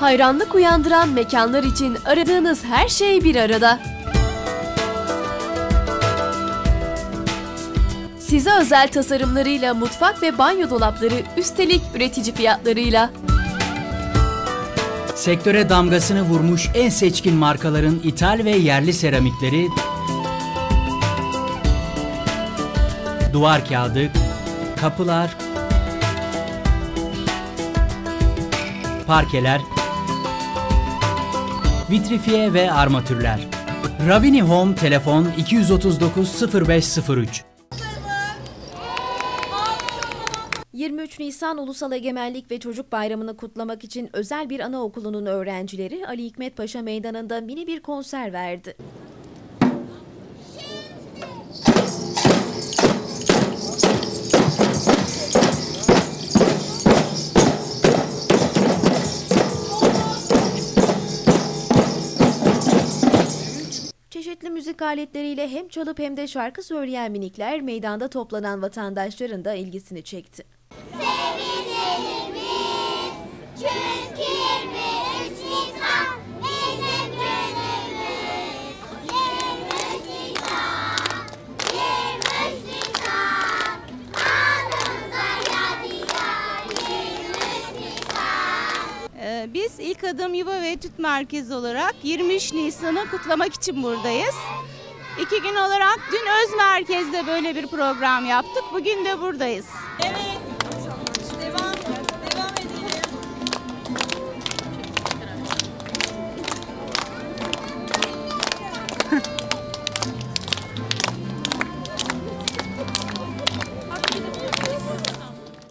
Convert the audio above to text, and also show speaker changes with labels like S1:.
S1: Hayranlık uyandıran mekanlar için aradığınız her şey bir arada. Size özel tasarımlarıyla mutfak ve banyo dolapları üstelik üretici fiyatlarıyla.
S2: Sektöre damgasını vurmuş en seçkin markaların ithal ve yerli seramikleri, duvar kağıdı, kapılar, parkeler, vitrifiye ve armatürler. Ravini Home telefon 239 0503
S1: 23 Nisan Ulusal Egemenlik ve Çocuk Bayramı'nı kutlamak için özel bir anaokulunun öğrencileri Ali Hikmet Paşa Meydanı'nda mini bir konser verdi. Çeşitli müzik aletleriyle hem çalıp hem de şarkı söyleyen minikler meydanda toplanan vatandaşların da ilgisini çekti.
S3: Biz İlk Adım Yuva ve Etüt Merkezi olarak 23 Nisan'ı kutlamak için buradayız. İki gün olarak dün Öz Merkez'de böyle bir program yaptık. Bugün de buradayız.